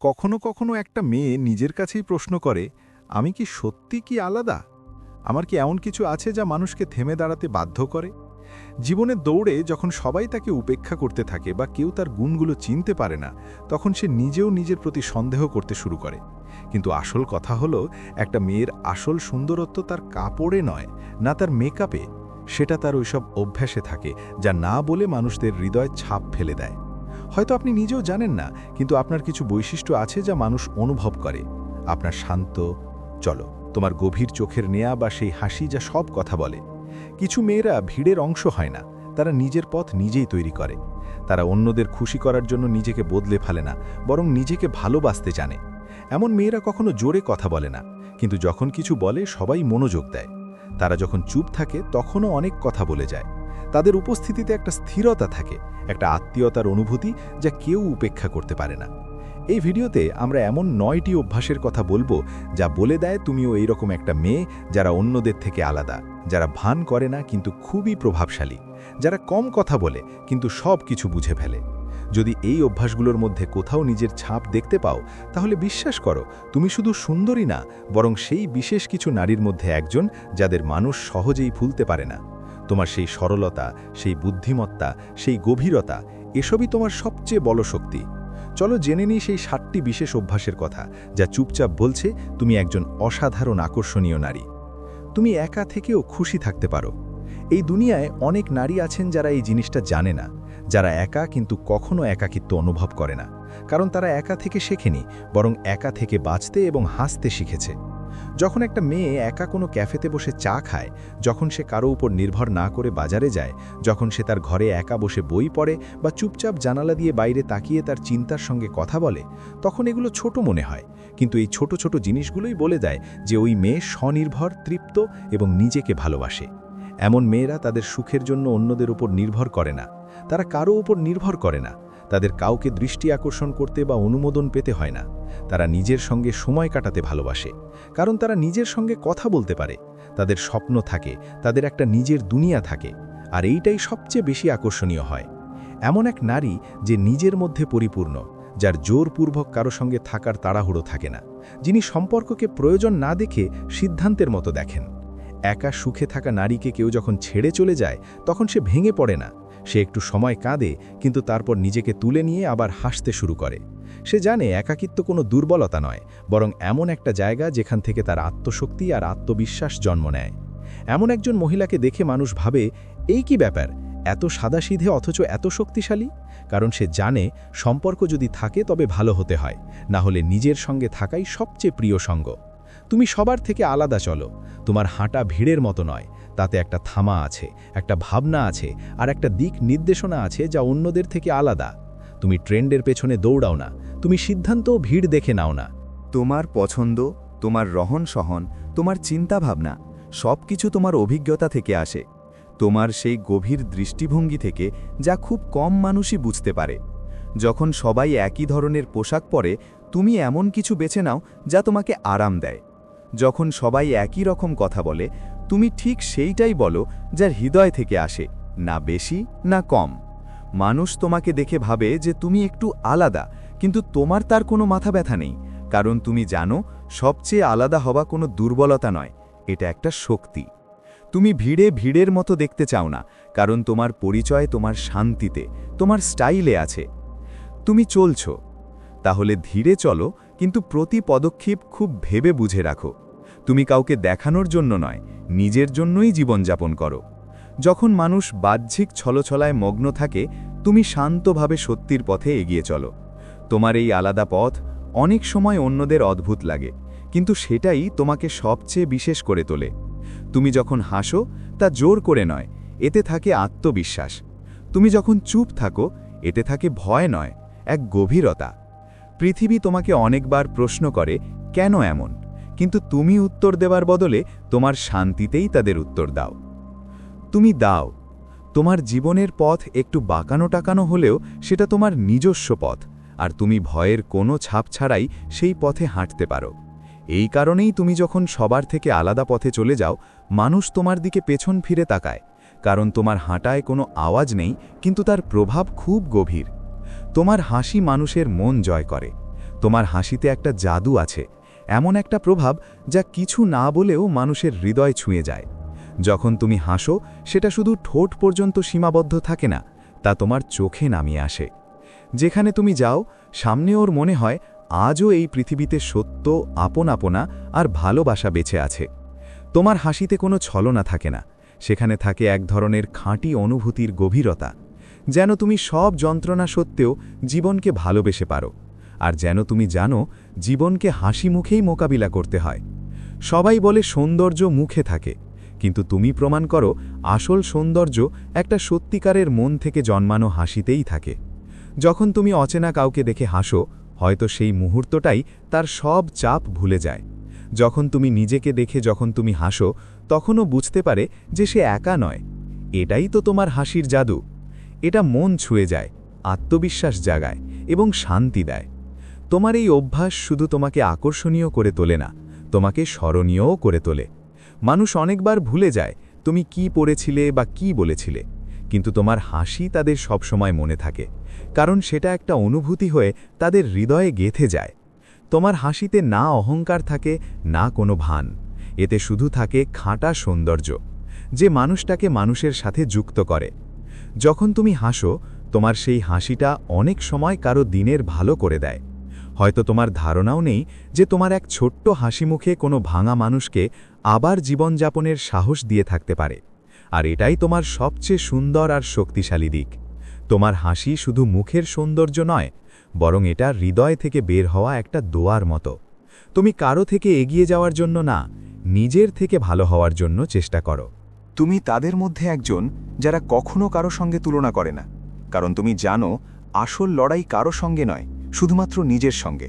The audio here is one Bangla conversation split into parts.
কখনো কখনো একটা মেয়ে নিজের কাছেই প্রশ্ন করে, আমি কি সত্যি কি আলাদা? আমার কি এমন কিছু আছে যা মানুষকে থেমে দাঁড়াতে বাধ্য করে? জীবনের দৌড়ে যখন সবাই তাকে উপেক্ষা করতে থাকে বা কেউ তার গুণগুলো চিনতে পারে না, তখন সে নিজেও নিজের প্রতি সন্দেহ করতে শুরু করে। কিন্তু আসল কথা হলো, একটা মেয়ের আসল সুন্দরত্ব তার কাপড়ে নয়, না তার মেকআপে। সেটা তার ওইসব অভ্যাসে থাকে, যা না বলে মানুষদের হৃদয় ছাপ ফেলে দেয়। হয়তো আপনি নিজেও জানেন না, কিন্তু আপনার কিছু বৈশিষ্ট্য আছে যা মানুষ অনুভব করে। আপনার শান্ত, চলো, তোমার গভীর চোখের নেয়া বা সেই হাসি যা সব কথা বলে। কিছু মেয়েরা ভিড়ের অংশ হয় না, তারা নিজের পথ নিজেই তৈরি করে। তারা অন্যদের খুশি করার জন্য নিজেকে বদলে ফেলে না, বরং নিজেকে ভালোবাসতে জানে। এমন মেয়েরা কখনো জোরে কথা বলে না, কিন্তু যখন কিছু বলে সবাই মনোযোগ দেয়। তারা যখন চুপ থাকে, তখনও অনেক কথা বলে যায়। তাদের উপস্থিতিতে একটা স্থিরতা থাকে, একটা আত্মীয়তার অনুভূতি যা কেউ উপেক্ষা করতে পারে না। এই ভিডিওতে আমরা এমন নয়টি অভ্যাসের কথা বলব যা বলে দেয় তুমিও এইরকম একটা মেয়ে যারা অন্যদের থেকে আলাদা, যারা ভান করে না কিন্তু খুবই প্রভাবশালী, যারা কম কথা বলে কিন্তু সব কিছু বুঝে ফেলে। যদি এই অভ্যাসগুলোর মধ্যে কোথাও নিজের ছাপ দেখতে পাও, তাহলে বিশ্বাস করো, তুমি শুধু সুন্দরী না, বরং সেই বিশেষ কিছু নারীর মধ্যে একজন যাদের মানুষ সহজেই ভুলতে পারে না। তোমার সেই সরলতা, সেই বুদ্ধিমত্তা, সেই গভীরতা, এসবই তোমার সবচেয়ে বড় শক্তি। চলো জেনে নিই সেই ষাটটি বিশেষ অভ্যাসের কথা, যা চুপচাপ বলছে, তুমি একজন অসাধারণ আকর্ষণীয় নারী। তুমি একা থেকেও খুশি থাকতে পারো। এই দুনিয়ায় অনেক নারী আছেন যারা এই জিনিসটা জানে না, যারা একা কিন্তু কখনো একাকিত্ব অনুভব করে না। কারণ তারা একা থেকে শেখেনি, বরং একা থেকে বাঁচতে এবং হাসতে শিখেছে। যখন একটা মেয়ে একা কোনো ক্যাফেতে বসে চা খায়, যখন সে কারও উপর নির্ভর না করে বাজারে যায়, যখন সে তার ঘরে একা বসে বই পড়ে বা চুপচাপ জানালা দিয়ে বাইরে তাকিয়ে তার চিন্তার সঙ্গে কথা বলে, তখন এগুলো ছোট মনে হয়। কিন্তু এই ছোট ছোট জিনিসগুলোই বলে দেয় যে ওই মেয়ে স্বনির্ভর, তৃপ্ত এবং নিজেকে ভালোবাসে। এমন মেয়েরা তাদের সুখের জন্য অন্যদের উপর নির্ভর করে না। তারা কারও উপর নির্ভর করে না। তাদের কাউকে দৃষ্টি আকর্ষণ করতে বা অনুমোদন পেতে হয় না। তারা নিজের সঙ্গে সময় কাটাতে ভালোবাসে। কারণ তারা নিজের সঙ্গে কথা বলতে পারে। তাদের স্বপ্ন থাকে, তাদের একটা নিজের দুনিয়া থাকে, আর এইটাই সবচেয়ে বেশি আকর্ষণীয় হয়। এমন এক নারী যে নিজের মধ্যে পরিপূর্ণ, যার জোরপূর্বক কারও সঙ্গে থাকার তাড়াহুড়ো থাকে না। যিনি সম্পর্ককে প্রয়োজন না দেখে সিদ্ধান্তের মতো দেখেন। একা সুখে থাকা নারীকে কেউ যখন ছেড়ে চলে যায়, তখন সে ভেঙে পড়ে না। সে একটু সময় কাঁদে, কিন্তু তারপর নিজেকে তুলে নিয়ে আবার হাসতে শুরু করে। সে জানে একাকিত্ব কোনো দুর্বলতা নয়, বরং এমন একটা জায়গা যেখান থেকে তার আত্মশক্তি আর আত্মবিশ্বাস জন্ম নেয়। এমন একজন মহিলাকে দেখে মানুষ ভাবে, এই কি ব্যাপার? এত সাদাসিধে অথচ এত শক্তিশালী? কারণ সে জানে, সম্পর্ক যদি থাকে তবে ভালো হতে হয়, না হলে নিজের সঙ্গে থাকাই সবচেয়ে প্রিয় সঙ্গ। তুমি সবার থেকে আলাদা চলো, তোমার হাঁটা ভিড়ের মতো নয় তাতে একটা থামা আছে, একটা ভাবনা আছে, আর একটা দিক নির্দেশনা আছে যা অন্যদের থেকে আলাদা। তুমি ট্রেন্ডের পেছনে দৌড়াও না, তুমি সিদ্ধান্ত ভিড় দেখে নাও না। তোমার পছন্দ, তোমার রহন সহন, তোমার চিন্তাভাবনা সব কিছু তোমার অভিজ্ঞতা থেকে আসে। তোমার সেই গভীর দৃষ্টিভঙ্গি থেকে যা খুব কম মানুষই বুঝতে পারে। যখন সবাই একই ধরনের পোশাক পরে, তুমি এমন কিছু বেছে নাও যা তোমাকে আরাম দেয়। যখন সবাই একই রকম কথা বলে তুমি ঠিক সেইটাই বলো যার হৃদয় থেকে আসে, না বেশি, না কম। মানুষ তোমাকে দেখে ভাবে যে তুমি একটু আলাদা, কিন্তু তোমার তার কোনো মাথা ব্যথা নেই, কারণ তুমি জানো সবচেয়ে আলাদা হওয়া কোনো দুর্বলতা নয়, এটা একটা শক্তি। তুমি ভিড়ে ভিড়ের মতো দেখতে চাও না, কারণ তোমার পরিচয় তোমার শান্তিতে, তোমার স্টাইলে আছে। তুমি চলছ। তাহলে ধীরে চলো, কিন্তু প্রতি পদক্ষেপ খুব ভেবে বুঝে রাখো। তুমি কাউকে দেখানোর জন্য নয়, নিজের জন্যই জীবনযাপন করো। যখন মানুষ বাহ্যিক ছলছলায় মগ্ন থাকে, তুমি শান্তভাবে সত্যির পথে এগিয়ে চলো। তোমার এই আলাদা পথ অনেক সময় অন্যদের অদ্ভুত লাগে, কিন্তু সেটাই তোমাকে সবচেয়ে বিশেষ করে তোলে। তুমি যখন হাসো, তা জোর করে নয়, এতে থাকে আত্মবিশ্বাস। তুমি যখন চুপ থাকো, এতে থাকে ভয় নয়, এক গভীরতা। পৃথিবী তোমাকে অনেকবার প্রশ্ন করে, কেন এমন? কিন্তু তুমি উত্তর দেওয়ার বদলে তোমার শান্তিতেই তাদের উত্তর দাও। তুমি দাও। তোমার জীবনের পথ একটু বাঁকানো টাকানো হলেও সেটা তোমার নিজস্ব পথ, আর তুমি ভয়ের কোনো ছাপ ছাড়াই সেই পথে হাঁটতে পারো। এই কারণেই তুমি যখন সবার থেকে আলাদা পথে চলে যাও, মানুষ তোমার দিকে পেছন ফিরে তাকায়, কারণ তোমার হাঁটায় কোনো আওয়াজ নেই, কিন্তু তার প্রভাব খুব গভীর। তোমার হাসি মানুষের মন জয় করে। তোমার হাসিতে একটা জাদু আছে এমন একটা প্রভাব যা কিছু না বলেও মানুষের হৃদয় ছুঁয়ে যায়। যখন তুমি হাসো, সেটা শুধু ঠোঁট পর্যন্ত সীমাবদ্ধ থাকে না, তা তোমার চোখে নামিয়ে আসে। যেখানে তুমি যাও, সামনে ওর মনে হয়, আজও এই পৃথিবীতে সত্য, আপন আপনা আর ভালোবাসা বেঁচে আছে। তোমার হাসিতে কোনো ছলনা থাকে না, সেখানে থাকে এক ধরনের খাঁটি অনুভূতির গভীরতা, যেন তুমি সব যন্ত্রণা সত্ত্বেও জীবনকে ভালোবেসে পারো। আর যেন তুমি জানো, জীবনকে হাসি মুখেই মোকাবিলা করতে হয়। সবাই বলে সৌন্দর্য মুখে থাকে, কিন্তু তুমি প্রমাণ করো, আসল সৌন্দর্য একটা সত্যিকারের মন থেকে জন্মানো হাসিতেই থাকে। যখন তুমি অচেনা কাউকে দেখে হাসো, হয়তো সেই মুহূর্তটাই তার সব চাপ ভুলে যায়। যখন তুমি নিজেকে দেখে যখন তুমি হাসো, তখনও বুঝতে পারে যে সে একা নয়। এটাই তো তোমার হাসির জাদু। এটা মন ছুঁয়ে যায়, আত্মবিশ্বাস জাগায় এবং শান্তি দেয়। তোমার এই অভ্যাস শুধু তোমাকে আকর্ষণীয় করে তোলে না, তোমাকে স্মরণীয়ও করে তোলে। মানুষ অনেকবার ভুলে যায়, তুমি কি পড়েছিলে বা কি বলেছিলে, কিন্তু তোমার হাসি তাদের সবসময় মনে থাকে, কারণ সেটা একটা অনুভূতি হয়ে তাদের হৃদয়ে গেথে যায়। তোমার হাসিতে না অহংকার থাকে, না কোনো ভান, এতে শুধু থাকে খাঁটা সৌন্দর্য, যে মানুষটাকে মানুষের সাথে যুক্ত করে। যখন তুমি হাসো, তোমার সেই হাসিটা অনেক সময় কারও দিনের ভালো করে দেয়। হয়তো তোমার ধারণাও নেই যে তোমার এক ছোট্ট হাসি মুখে কোনো ভাঙা মানুষকে আবার জীবনযাপনের সাহস দিয়ে থাকতে পারে। আর এটাই তোমার সবচেয়ে সুন্দর আর শক্তিশালী দিক। তোমার হাসি শুধু মুখের সৌন্দর্য নয়, বরং এটা হৃদয় থেকে বের হওয়া একটা দোয়ার মতো। তুমি কারও থেকে এগিয়ে যাওয়ার জন্য না, নিজের থেকে ভালো হওয়ার জন্য চেষ্টা করো। তুমি তাদের মধ্যে একজন যারা কখনো কারও সঙ্গে তুলনা করে না, কারণ তুমি জানো আসল লড়াই কারও সঙ্গে নয় শুধুমাত্র নিজের সঙ্গে।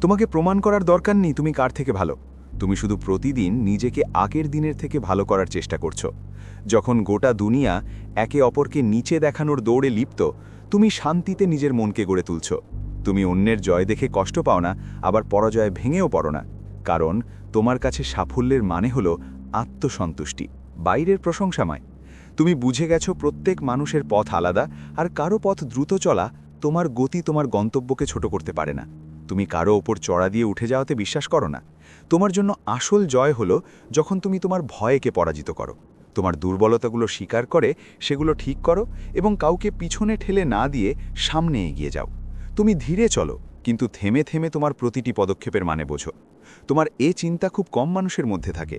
তোমাকে প্রমাণ করার দরকার নেই তুমি কার থেকে ভালো। তুমি শুধু প্রতিদিন নিজেকে আগের দিনের থেকে ভালো করার চেষ্টা করছ। যখন গোটা দুনিয়া একে অপরকে নিচে দেখানোর দৌড়ে লিপ্ত, তুমি শান্তিতে নিজের মনকে গড়ে তুলছ। তুমি অন্যের জয় দেখে কষ্ট পাও না, আবার পরাজয় ভেঙেও পড়ো না। কারণ তোমার কাছে সাফল্যের মানে হল আত্মসন্তুষ্টি, বাইরের প্রশংসাময়। তুমি বুঝে গেছো প্রত্যেক মানুষের পথ আলাদা আর কারও পথ দ্রুত চলা তোমার গতি তোমার গন্তব্যকে ছোট করতে পারে না। তুমি কারও ওপর চড়া দিয়ে উঠে যাওয়াতে বিশ্বাস করো না। তোমার জন্য আসল জয় হলো যখন তুমি তোমার ভয়কে পরাজিত করো। তোমার দুর্বলতাগুলো স্বীকার করে সেগুলো ঠিক করো এবং কাউকে পিছনে ঠেলে না দিয়ে সামনে এগিয়ে যাও। তুমি ধীরে চলো, কিন্তু থেমে থেমে তোমার প্রতিটি পদক্ষেপের মানে বোঝো। তোমার এ চিন্তা খুব কম মানুষের মধ্যে থাকে।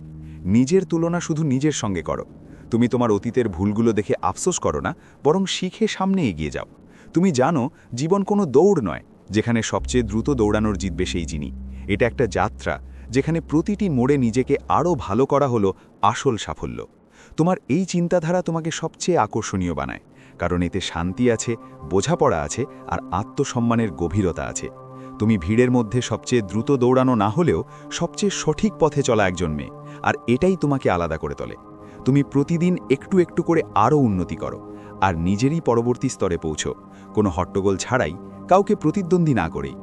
নিজের তুলনা শুধু নিজের সঙ্গে করো। তুমি তোমার অতীতের ভুলগুলো দেখে আফসোস করো না, বরং শিখে সামনে এগিয়ে যাও। তুমি জানো, জীবন কোনো দৌড় নয়, যেখানে সবচেয়ে দ্রুত দৌড়ানোর জিতবে সেই যিনি। এটা একটা যাত্রা, যেখানে প্রতিটি মোড়ে নিজেকে আরও ভালো করা হলো আসল সাফল্য। তোমার এই চিন্তাধারা তোমাকে সবচেয়ে আকর্ষণীয় বানায়, কারণ এতে শান্তি আছে, বোঝাপড়া আছে, আর আত্মসম্মানের গভীরতা আছে। তুমি ভিড়ের মধ্যে সবচেয়ে দ্রুত দৌড়ানো না হলেও সবচেয়ে সঠিক পথে চলা একজন মেয়ে, আর এটাই তোমাকে আলাদা করে তোলে। তুমি প্রতিদিন একটু একটু করে আরও উন্নতি করো। আর নিজেরই পরবর্তী স্তরে পৌঁছো। কোনো হট্টগোল ছাড়াই কাউকে প্রতিদ্বন্দ্বী না করেই।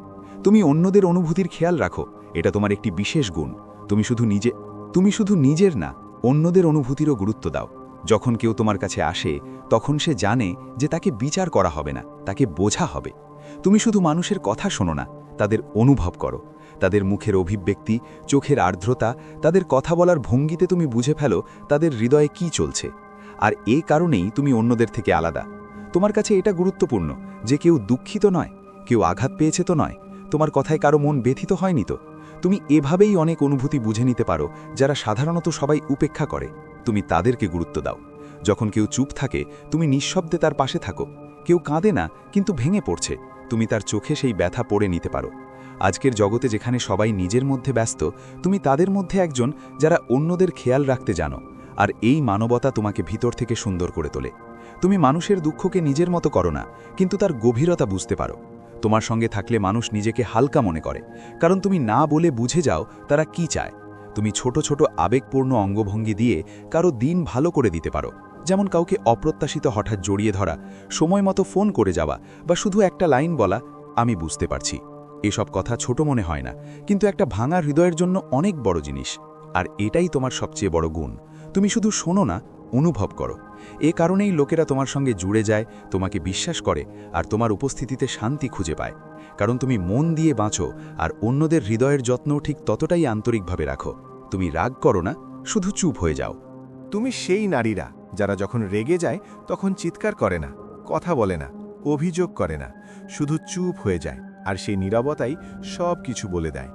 তুমি অন্যদের অনুভূতির খেয়াল রাখো, এটা তোমার একটি বিশেষ গুণ। তুমি শুধু নিজে, তুমি শুধু নিজের না, অন্যদের অনুভূতিরও গুরুত্ব দাও। যখন কেউ তোমার কাছে আসে, তখন সে জানে যে তাকে বিচার করা হবে না, তাকে বোঝা হবে। তুমি শুধু মানুষের কথা শোনো না, তাদের অনুভব করো। তাদের মুখের অভিব্যক্তি, চোখের আর্দ্রতা, তাদের কথা বলার ভঙ্গিতে তুমি বুঝে ফেলো তাদের হৃদয়ে কি চলছে। আর এ কারণেই তুমি অন্যদের থেকে আলাদা। তোমার কাছে এটা গুরুত্বপূর্ণ যে কেউ দুঃখিত নয়, কেউ আঘাত পেয়েছে তো নয়। তোমার কথায় কারও মন ব্যথিত হয়নি তো? তুমি এভাবেই অনেক অনুভূতি বুঝে নিতে পারো, যারা সাধারণত সবাই উপেক্ষা করে। তুমি তাদেরকে গুরুত্ব দাও। যখন কেউ চুপ থাকে, তুমি নিঃশব্দে তার পাশে থাকো। কেউ কাঁদে না, কিন্তু ভেঙে পড়ছে। তুমি তার চোখে সেই ব্যথা পড়ে নিতে পারো। আজকের জগতে যেখানে সবাই নিজের মধ্যে ব্যস্ত, তুমি তাদের মধ্যে একজন যারা অন্যদের খেয়াল রাখতে জানো। আর এই মানবতা তোমাকে ভিতর থেকে সুন্দর করে তোলে। তুমি মানুষের দুঃখকে নিজের মতো করো না, কিন্তু তার গভীরতা বুঝতে পারো। তোমার সঙ্গে থাকলে মানুষ নিজেকে হালকা মনে করে, কারণ তুমি না বলে বুঝে যাও তারা কি চায়। তুমি ছোট ছোট আবেগপূর্ণ অঙ্গভঙ্গি দিয়ে কারও দিন ভালো করে দিতে পারো, যেমন কাউকে অপ্রত্যাশিত হঠাৎ জড়িয়ে ধরা, সময় মতো ফোন করে যাওয়া বা শুধু একটা লাইন বলা, আমি বুঝতে পারছি। এসব কথা ছোট মনে হয় না, কিন্তু একটা ভাঙা হৃদয়ের জন্য অনেক বড় জিনিস, আর এটাই তোমার সবচেয়ে বড় গুণ। তুমি শুধু শোনো না, অনুভব করো। এ কারণেই লোকেরা তোমার সঙ্গে জুড়ে যায়, তোমাকে বিশ্বাস করে, আর তোমার উপস্থিতিতে শান্তি খুঁজে পায়। কারণ তুমি মন দিয়ে বাঁচো, আর অন্যদের হৃদয়ের যত্ন ঠিক ততটাই আন্তরিকভাবে রাখো। তুমি রাগ করো না, শুধু চুপ হয়ে যাও। তুমি সেই নারীরা, যারা যখন রেগে যায়, তখন চিৎকার করে না, কথা বলে না, অভিযোগ করে না, শুধু চুপ হয়ে যায়, আর সেই নীরবতাই সব কিছু বলে দেয়।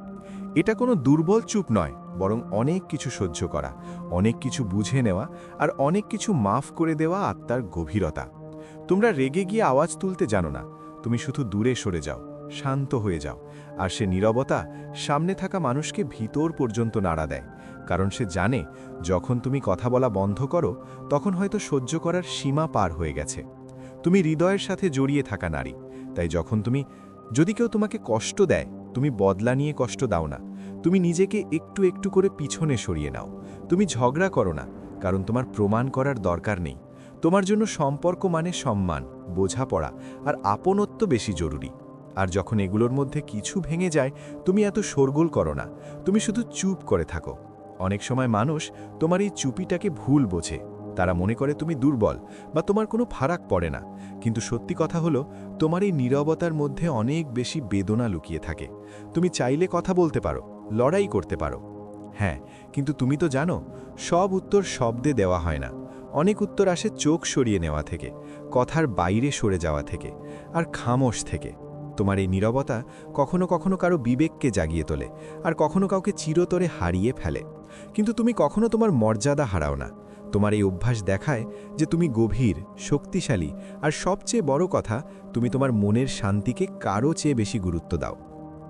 এটা কোনো দুর্বল চুপ নয়, বরং অনেক কিছু সহ্য করা, অনেক কিছু বুঝে নেওয়া আর অনেক কিছু মাফ করে দেওয়া আত্মার গভীরতা। তোমরা রেগে গিয়ে আওয়াজ তুলতে জানো না, তুমি শুধু দূরে সরে যাও, শান্ত হয়ে যাও, আর সে নীরবতা সামনে থাকা মানুষকে ভিতর পর্যন্ত নাড়া দেয়, কারণ সে জানে যখন তুমি কথা বলা বন্ধ করো, তখন হয়তো সহ্য করার সীমা পার হয়ে গেছে। তুমি হৃদয়ের সাথে জড়িয়ে থাকা নারী, তাই যখন তুমি, যদি কেউ তোমাকে কষ্ট দেয় তুমি বদলা নিয়ে কষ্ট দাও না। তুমি নিজেকে একটু একটু করে পিছনে সরিয়ে নাও। তুমি ঝগড়া করো না, কারণ তোমার প্রমাণ করার দরকার নেই। তোমার জন্য সম্পর্ক মানে সম্মান, বোঝাপড়া আর আপনত্ব বেশি জরুরি। আর যখন এগুলোর মধ্যে কিছু ভেঙে যায়, তুমি এত শোরগোল করো না। তুমি শুধু চুপ করে থাকো। অনেক সময় মানুষ তোমার এই চুপিটাকে ভুল বোঝে। তারা মনে করে তুমি দুর্বল বা তোমার কোনো ফারাক পড়ে না। কিন্তু সত্যি কথা হলো, তোমার এই নীরবতার মধ্যে অনেক বেশি বেদনা লুকিয়ে থাকে। তুমি চাইলে কথা বলতে পারো, লড়াই করতে পারো। হ্যাঁ কিন্তু তুমি তো জানো, সব উত্তর শব্দে দেওয়া হয় না। অনেক উত্তর আসে চোখ সরিয়ে নেওয়া থেকে, কথার বাইরে সরে যাওয়া থেকে, আর খামোশ থেকে। তোমার এই নীরবতা কখনো কখনো কারও বিবেককে জাগিয়ে তোলে, আর কখনো কাউকে চিরতরে হারিয়ে ফেলে। কিন্তু তুমি কখনো তোমার মর্যাদা হারাও না। তোমার এই অভ্যাস দেখায় যে তুমি গভীর, শক্তিশালী আর সবচেয়ে বড় কথা, তুমি তোমার মনের শান্তিকে কারও চেয়ে বেশি গুরুত্ব দাও।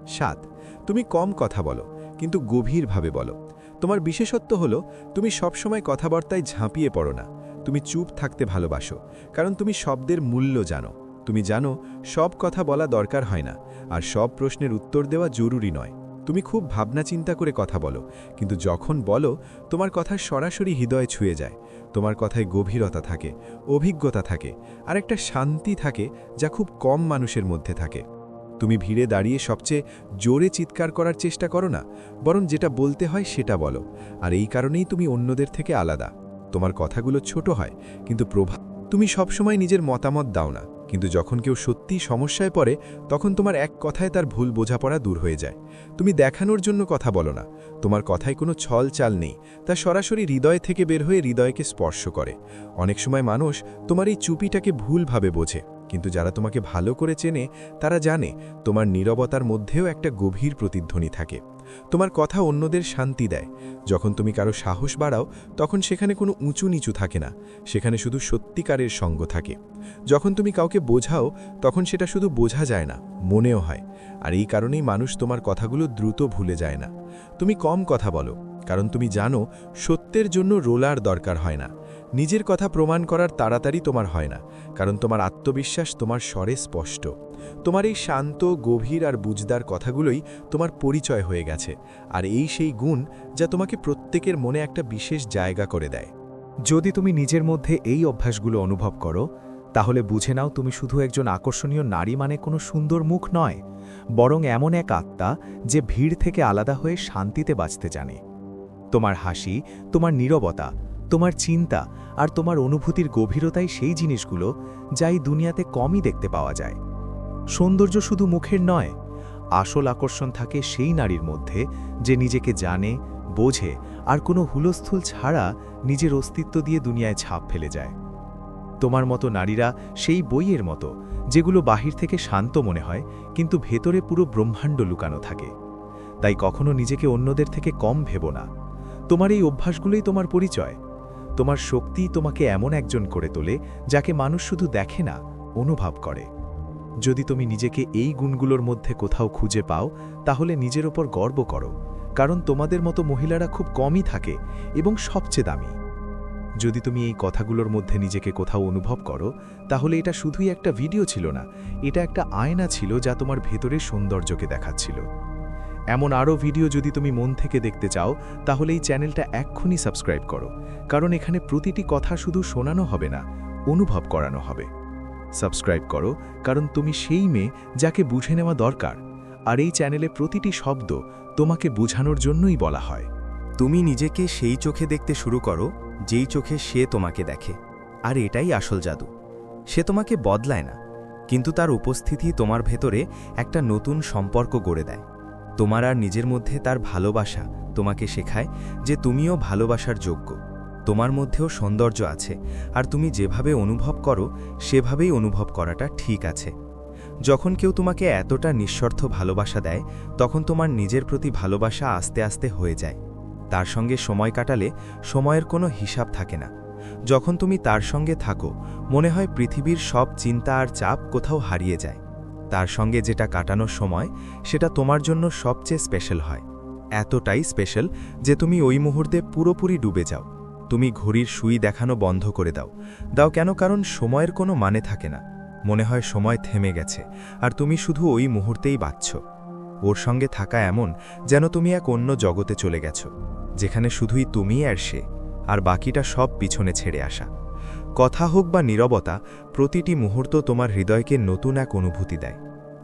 সাত, তুমি কম কথা বলো, কিন্তু গভীরভাবে বলো। তোমার বিশেষত্ব হলো, তুমি সবসময় কথাবার্তায় ঝাঁপিয়ে পড়ো না। তুমি চুপ থাকতে ভালোবাসো, কারণ তুমি শব্দের মূল্য জানো। তুমি জানো, সব কথা বলা দরকার হয় না, আর সব প্রশ্নের উত্তর দেওয়া জরুরি নয়। তুমি খুব ভাবনা চিন্তা করে কথা বলো, কিন্তু যখন বলো, তোমার কথা সরাসরি হৃদয়ে ছুঁয়ে যায়। তোমার কথায় গভীরতা থাকে, অভিজ্ঞতা থাকে, আর একটা শান্তি থাকে যা খুব কম মানুষের মধ্যে থাকে। তুমি ভিড়ে দাঁড়িয়ে সবচেয়ে জোরে চিৎকার করার চেষ্টা করো না, বরং যেটা বলতে হয় সেটা বলো, আর এই কারণেই তুমি অন্যদের থেকে আলাদা। তোমার কথাগুলো ছোট হয়, কিন্তু প্রভাব তুমি সবসময় নিজের মতামত দাও না। কিন্তু যখন কেউ সত্যিই সমস্যায় পড়ে, তখন তোমার এক কথায় তার ভুল বোঝাপড়া দূর হয়ে যায়। তুমি দেখানোর জন্য কথা বলো না। তোমার কথায় কোনো ছল চাল নেই। তা সরাসরি হৃদয় থেকে বের হয়ে হৃদয়কে স্পর্শ করে। অনেক সময় মানুষ তোমার এই চুপিটাকে ভুলভাবে বোঝে। কিন্তু যারা তোমাকে ভালো করে চেনে, তারা জানে তোমার নীরবতার মধ্যেও একটা গভীর প্রতিধ্বনি থাকে। তোমার কথা অন্যদের শান্তি দেয়। যখন তুমি কারও সাহস বাড়াও, তখন সেখানে কোনো উঁচু নিচু থাকে না। সেখানে শুধু সত্যিকারের সঙ্গ থাকে। যখন তুমি কাউকে বোঝাও, তখন সেটা শুধু বোঝা যায় না, মনেও হয়। আর এই কারণেই মানুষ তোমার কথাগুলো দ্রুত ভুলে যায় না। তুমি কম কথা বলো, কারণ তুমি জানো, সত্যের জন্য রোলার দরকার হয় না। নিজের কথা প্রমাণ করার তাড়াতাড়ি তোমার হয় না, কারণ তোমার আত্মবিশ্বাস তোমার স্বরে স্পষ্ট। তোমার এই শান্ত, গভীর আর বুঝদার কথাগুলোই তোমার পরিচয় হয়ে গেছে, আর এই সেই গুণ যা তোমাকে প্রত্যেকের মনে একটা বিশেষ জায়গা করে দেয়। যদি তুমি নিজের মধ্যে এই অভ্যাসগুলো অনুভব করো, তাহলে বুঝে নাও তুমি শুধু একজন আকর্ষণীয় নারী মানে কোনো সুন্দর মুখ নয়, বরং এমন এক আত্মা যে ভিড় থেকে আলাদা হয়ে শান্তিতে বাঁচতে জানে। তোমার হাসি, তোমার নীরবতা তোমার চিন্তা আর তোমার অনুভূতির গভীরতাই সেই জিনিসগুলো যা এই দুনিয়াতে কমই দেখতে পাওয়া যায়। সৌন্দর্য শুধু মুখের নয়, আসল আকর্ষণ থাকে সেই নারীর মধ্যে যে নিজেকে জানে, বোঝে আর কোনো হুলস্থুল ছাড়া নিজের অস্তিত্ব দিয়ে দুনিয়ায় ছাপ ফেলে যায়। তোমার মতো নারীরা সেই বইয়ের মতো, যেগুলো বাহির থেকে শান্ত মনে হয় কিন্তু ভেতরে পুরো ব্রহ্মাণ্ড লুকানো থাকে। তাই কখনো নিজেকে অন্যদের থেকে কম ভেব না। তোমার এই অভ্যাসগুলোই তোমার পরিচয় তোমার শক্তি তোমাকে এমন একজন করে তোলে, যাকে মানুষ শুধু দেখে না, অনুভব করে। যদি তুমি নিজেকে এই গুণগুলোর মধ্যে কোথাও খুঁজে পাও, তাহলে নিজের ওপর গর্ব করো, কারণ তোমাদের মতো মহিলারা খুব কমই থাকে এবং সবচেয়ে দামি। যদি তুমি এই কথাগুলোর মধ্যে নিজেকে কোথাও অনুভব করো, তাহলে এটা শুধুই একটা ভিডিও ছিল না, এটা একটা আয়না ছিল যা তোমার ভেতরের সৌন্দর্যকে দেখাচ্ছিল। এমন আরও ভিডিও যদি তুমি মন থেকে দেখতে চাও, তাহলে এই চ্যানেলটা এক্ষুনি সাবস্ক্রাইব করো। কারণ এখানে প্রতিটি কথা শুধু শোনানো হবে না, অনুভব করানো হবে। সাবস্ক্রাইব করো, কারণ তুমি সেই মেয়ে যাকে বুঝে নেওয়া দরকার। আর এই চ্যানেলে প্রতিটি শব্দ তোমাকে বোঝানোর জন্যই বলা হয়। তুমি নিজেকে সেই চোখে দেখতে শুরু করো, যেই চোখে সে তোমাকে দেখে। আর এটাই আসল জাদু। সে তোমাকে বদলায় না, কিন্তু তার উপস্থিতি তোমার ভেতরে একটা নতুন সম্পর্ক গড়ে দেয়। তোমার আর নিজের মধ্যে তার ভালোবাসা তোমাকে শেখায় যে তুমিও ভালোবাসার যোগ্য। তোমার মধ্যেও সৌন্দর্য আছে, আর তুমি যেভাবে অনুভব করো, সেভাবেই অনুভব করাটা ঠিক আছে। যখন কেউ তোমাকে এতটা নিঃস্বার্থ ভালোবাসা দেয়, তখন তোমার নিজের প্রতি ভালোবাসা আস্তে আস্তে হয়ে যায়। তার সঙ্গে সময় কাটালে সময়ের কোনো হিসাব থাকে না। যখন তুমি তার সঙ্গে থাকো, মনে হয় পৃথিবীর সব চিন্তা আর চাপ কোথাও হারিয়ে যায়। তার সঙ্গে যেটা কাটানোর সময় সেটা তোমার জন্য সবচেয়ে স্পেশাল হয়। এতটাই স্পেশাল যে তুমি ওই মুহূর্তে পুরোপুরি ডুবে যাও। তুমি ঘড়ির সুই দেখানো বন্ধ করে দাও। দাও কেন? কারণ সময়ের কোনো মানে থাকে না। মনে হয় সময় থেমে গেছে, আর তুমি শুধু ওই মুহূর্তেই বাঁচছ। ওর সঙ্গে থাকা এমন যেন তুমি এক অন্য জগতে চলে গেছ, যেখানে শুধুই তুমি আর সে, আর বাকিটা সব পিছনে ছেড়ে আসা। কথা হোক বা নীরবতা, প্রতিটি মুহূর্ত তোমার হৃদয়কে নতুন এক অনুভূতি দেয়।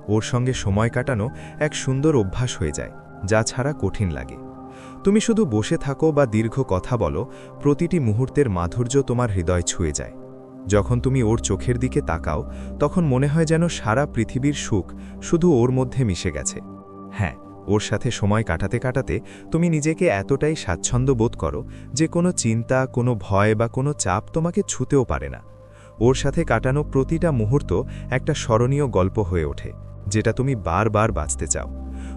ওর সঙ্গে সময় কাটানো এক সুন্দর অভ্যাস হয়ে যায়, যা ছাড়া কঠিন লাগে। তুমি শুধু বসে থাকো বা দীর্ঘ কথা বলো, প্রতিটি মুহূর্তের মাধুর্য তোমার হৃদয় ছুঁয়ে যায়। যখন তুমি ওর চোখের দিকে তাকাও, তখন মনে হয় যেন সারা পৃথিবীর সুখ শুধু ওর মধ্যে মিশে গেছে। হ্যাঁ ওর সাথে সময় কাটাতে কাটাতে তুমি নিজেকে এতটাই স্বাচ্ছন্দ্য বোধ করো যে কোনো চিন্তা, কোনো ভয় বা কোনো চাপ তোমাকে ছুতেও পারে না। ওর সাথে কাটানো প্রতিটা মুহূর্ত একটা স্মরণীয় গল্প হয়ে ওঠে, যেটা তুমি বারবার বাঁচতে চাও।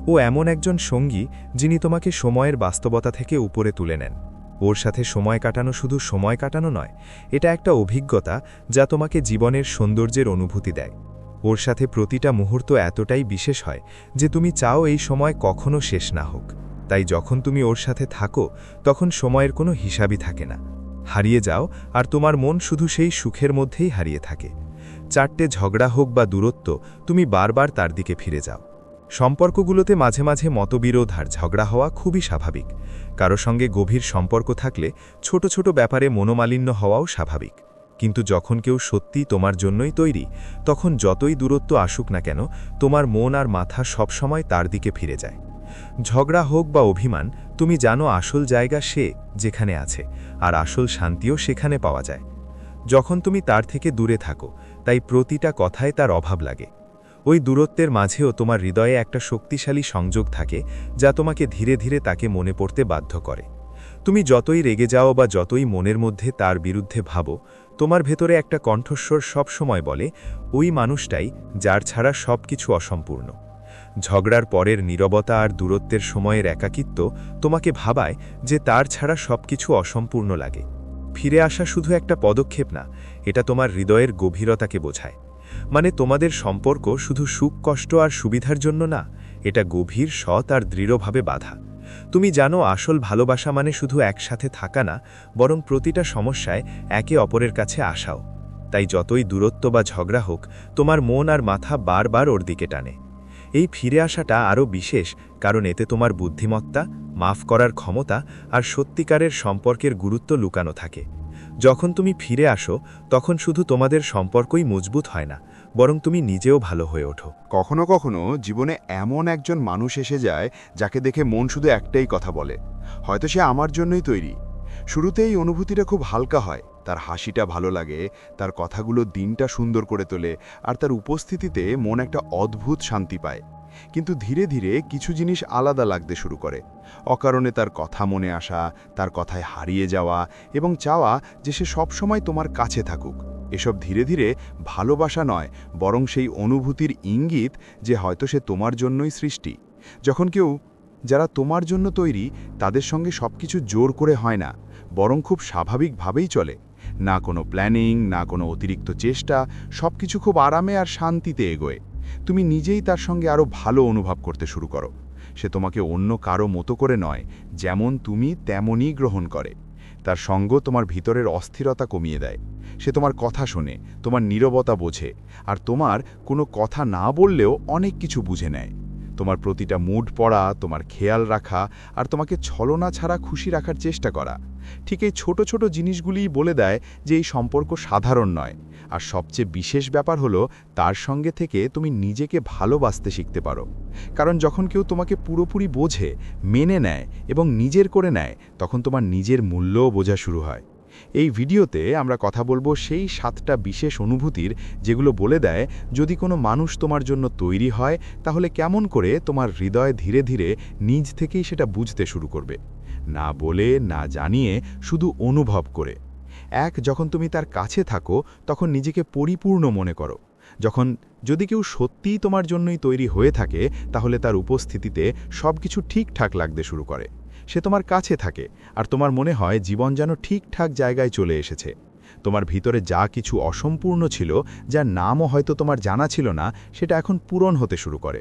ও এমন একজন সঙ্গী যিনি তোমাকে সময়ের বাস্তবতা থেকে উপরে তুলে নেন। ওর সাথে সময় কাটানো শুধু সময় কাটানো নয়, এটা একটা অভিজ্ঞতা যা তোমাকে জীবনের সৌন্দর্যের অনুভূতি দেয়। ওর সাথে প্রতিটা মুহূর্ত এতটাই বিশেষ হয় যে তুমি চাও এই সময় কখনো শেষ না হোক। তাই যখন তুমি ওর সাথে থাকো, তখন সময়ের কোনো হিসাবই থাকে না। হারিয়ে যাও, আর তোমার মন শুধু সেই সুখের মধ্যেই হারিয়ে থাকে। চারটে ঝগড়া হোক বা দূরত্ব, তুমি বারবার তার দিকে ফিরে যাও। সম্পর্কগুলোতে মাঝে মাঝে মতবিরোধ আর ঝগড়া হওয়া খুবই স্বাভাবিক। কারও সঙ্গে গভীর সম্পর্ক থাকলে ছোট ছোট ব্যাপারে মনোমালিন্য হওয়াও স্বাভাবিক। কিন্তু যখন কেউ সত্যি তোমার জন্যই তৈরি, তখন যতই দূরত্ব আসুক না কেন, তোমার মন আর মাথা সবসময় তার দিকে ফিরে যায়। ঝগড়া হোক বা অভিমান, তুমি জানো আসল জায়গা সে যেখানে আছে, আর আসল শান্তিও সেখানে পাওয়া যায়। যখন তুমি তার থেকে দূরে থাকো, তাই প্রতিটা কথায় তার অভাব লাগে। ওই দূরত্বের মাঝেও তোমার হৃদয়ে একটা শক্তিশালী সংযোগ থাকে, যা তোমাকে ধীরে ধীরে তাকে মনে পড়তে বাধ্য করে। তুমি যতই রেগে যাও বা যতই মনের মধ্যে তার বিরুদ্ধে ভাবো তোমার ভেতরে একটা কণ্ঠস্বর সব সময় বলে, ওই মানুষটাই যার ছাড়া সব কিছু অসম্পূর্ণ। ঝগড়ার পরের নীরবতা আর দূরত্বের সময়ের একাকিত্ব তোমাকে ভাবায় যে তার ছাড়া সব কিছু অসম্পূর্ণ লাগে। ফিরে আসা শুধু একটা পদক্ষেপ না, এটা তোমার হৃদয়ের গভীরতাকে বোঝায়। মানে তোমাদের সম্পর্ক শুধু সুখ, কষ্ট আর সুবিধার জন্য না, এটা গভীর সৎ আর দৃঢ়ভাবে বাধা। তুমি জানো আসল ভালোবাসা মানে শুধু একসাথে থাকা না, বরং প্রতিটা সমস্যায় একে অপরের কাছে আসাও। তাই যতই দূরত্ব বা ঝগড়া হোক, তোমার মন আর মাথা বারবার ওর দিকে টানে। এই ফিরে আসাটা আরও বিশেষ, কারণ এতে তোমার বুদ্ধিমত্তা, মাফ করার ক্ষমতা আর সত্যিকারের সম্পর্কের গুরুত্ব লুকানো থাকে। যখন তুমি ফিরে আসো, তখন শুধু তোমাদের সম্পর্কই মজবুত হয় না বরং তুমি নিজেও ভালো হয়ে ওঠো। কখনো কখনো জীবনে এমন একজন মানুষ এসে যায় যাকে দেখে মন শুধু একটাই কথা বলে, হয়তো সে আমার জন্যই তৈরি। শুরুতে এই অনুভূতিটা খুব হালকা হয়, তার হাসিটা ভালো লাগে, তার কথাগুলো দিনটা সুন্দর করে তোলে, আর তার উপস্থিতিতে মন একটা অদ্ভুত শান্তি পায়। কিন্তু ধীরে ধীরে কিছু জিনিস আলাদা লাগতে শুরু করে। অকারণে তার কথা মনে আসা, তার কথায় হারিয়ে যাওয়া এবং চাওয়া যে সে সবসময় তোমার কাছে থাকুক। এসব ধীরে ধীরে ভালোবাসা নয়, বরং সেই অনুভূতির ইঙ্গিত যে হয়তো সে তোমার জন্যই সৃষ্টি। যখন কেউ, যারা তোমার জন্য তৈরি, তাদের সঙ্গে সব কিছু জোর করে হয় না, বরং খুব স্বাভাবিকভাবেই চলে। না কোনো প্ল্যানিং, না কোনো অতিরিক্ত চেষ্টা সব কিছু খুব আরামে আর শান্তিতে এগোয়। তুমি নিজেই তার সঙ্গে আরও ভালো অনুভব করতে শুরু করো। সে তোমাকে অন্য কারও মতো করে নয়, যেমন তুমি তেমনই গ্রহণ করে। তার সঙ্গ তোমার ভিতরের অস্থিরতা কমিয়ে দেয়। সে তোমার কথা শোনে, তোমার নীরবতা বোঝে, আর তোমার কোনো কথা না বললেও অনেক কিছু বুঝে নেয়। তোমার প্রতিটা মুড পড়া, তোমার খেয়াল রাখা, আর তোমাকে ছলনা ছাড়া খুশি রাখার চেষ্টা করা। ঠিক এই ছোট ছোট জিনিসগুলিই বলে দেয় যে এই সম্পর্ক সাধারণ নয়। আর সবচেয়ে বিশেষ ব্যাপার হলো, তার সঙ্গে থেকে তুমি নিজেকে ভালোবাসতে শিখতে পারো। কারণ যখন কেউ তোমাকে পুরোপুরি বোঝে, মেনে নেয় এবং নিজের করে নেয়, তখন তোমার নিজের মূল্যও বোঝা শুরু হয়। এই ভিডিওতে আমরা কথা বলব সেই সাতটা বিশেষ অনুভূতির, যেগুলো বলে দেয়, যদি কোনো মানুষ তোমার জন্য তৈরি হয়, তাহলে কেমন করে তোমার হৃদয় ধীরে ধীরে নিজ থেকেই সেটা বুঝতে শুরু করবে। না বলে, না জানিয়ে, শুধু অনুভব করে। এক, যখন তুমি তার কাছে থাকো, তখন নিজেকে পরিপূর্ণ মনে করো। যখন যদি কেউ সত্যিই তোমার জন্যই তৈরি হয়ে থাকে, তাহলে তার উপস্থিতিতে সব কিছু ঠিকঠাক লাগতে শুরু করে। সে তোমার কাছে থাকে, আর তোমার মনে হয় জীবন যেন ঠিকঠাক জায়গায় চলে এসেছে। তোমার ভিতরে যা কিছু অসম্পূর্ণ ছিল, যার নামও হয়তো তোমার জানা ছিল না, সেটা এখন পূরণ হতে শুরু করে।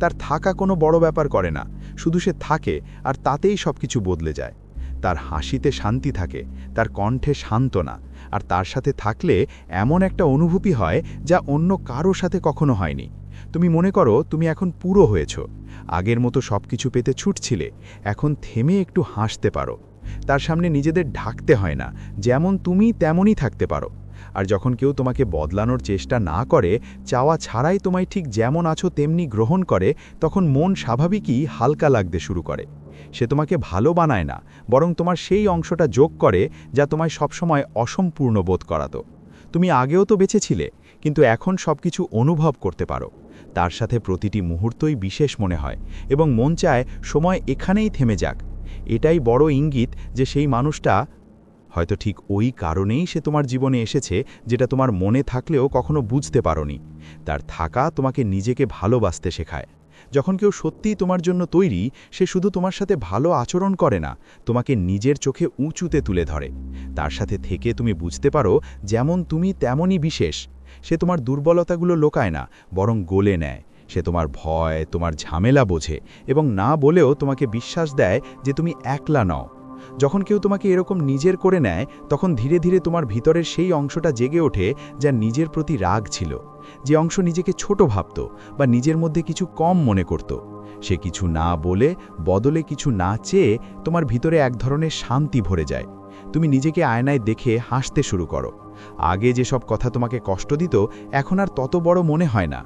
তার থাকা কোনো বড় ব্যাপার করে না, শুধু সে থাকে আর তাতেই সব কিছু বদলে যায়। তার হাসিতে শান্তি থাকে, তার কণ্ঠে সান্ত্বনা, আর তার সাথে থাকলে এমন একটা অনুভূতি হয় যা অন্য কারও সাথে কখনো হয়নি। তুমি মনে করো তুমি এখন পুরো হয়েছ, আগের মতো সব কিছু পেতে ছুটছিলে, এখন থেমে একটু হাসতে পারো। তার সামনে নিজেদের ঢাকতে হয় না, যেমন তুমি তেমনই থাকতে পারো। আর যখন কেউ তোমাকে বদলানোর চেষ্টা না করে, চাওয়া ছাড়াই তোমায় ঠিক যেমন আছো তেমনি গ্রহণ করে, তখন মন স্বাভাবিকই হালকা লাগতে শুরু করে। সে তোমাকে ভালো বানায় না, বরং তোমার সেই অংশটা যোগ করে, যা তোমায় সবসময় অসম্পূর্ণ বোধ করাতো। তুমি আগেও তো বেঁচেছিলে, কিন্তু এখন সব কিছু অনুভব করতে পারো। তার সাথে প্রতিটি মুহূর্তই বিশেষ মনে হয়, এবং মন চায় সময় এখানেই থেমে যাক। এটাই বড় ইঙ্গিত যে সেই মানুষটা হয়তো ঠিক ওই কারণেই সে তোমার জীবনে এসেছে যেটা তোমার মনে থাকলেও কখনো বুঝতে পারোনি। তার থাকা তোমাকে নিজেকে ভালোবাসতে শেখায়। যখন কেউ সত্যিই তোমার জন্য তৈরি, সে শুধু তোমার সাথে ভালো আচরণ করে না, তোমাকে নিজের চোখে উঁচুতে তুলে ধরে। তার সাথে থেকে তুমি বুঝতে পারো, যেমন তুমি তেমনই বিশেষ। সে তোমার দুর্বলতাগুলো লোকায় না, বরং গোলে নেয়। সে তোমার ভয়, তোমার ঝামেলা বোঝে এবং না বলেও তোমাকে বিশ্বাস দেয় যে তুমি একলা নও। যখন কেউ তোমাকে এরকম নিজের করে নেয়, তখন ধীরে ধীরে তোমার ভিতরের সেই অংশটা জেগে ওঠে যা নিজের প্রতি রাগ ছিল। যে অংশ নিজেকে ছোট ভাবত বা নিজের মধ্যে কিছু কম মনে করত। সে কিছু না বলে, বদলে কিছু না চেয়ে তোমার ভিতরে এক ধরনের শান্তি ভরে যায়। তুমি নিজেকে আয়নায় দেখে হাসতে শুরু করো। আগে যেসব কথা তোমাকে কষ্ট দিত, এখন আর তত বড় মনে হয় না।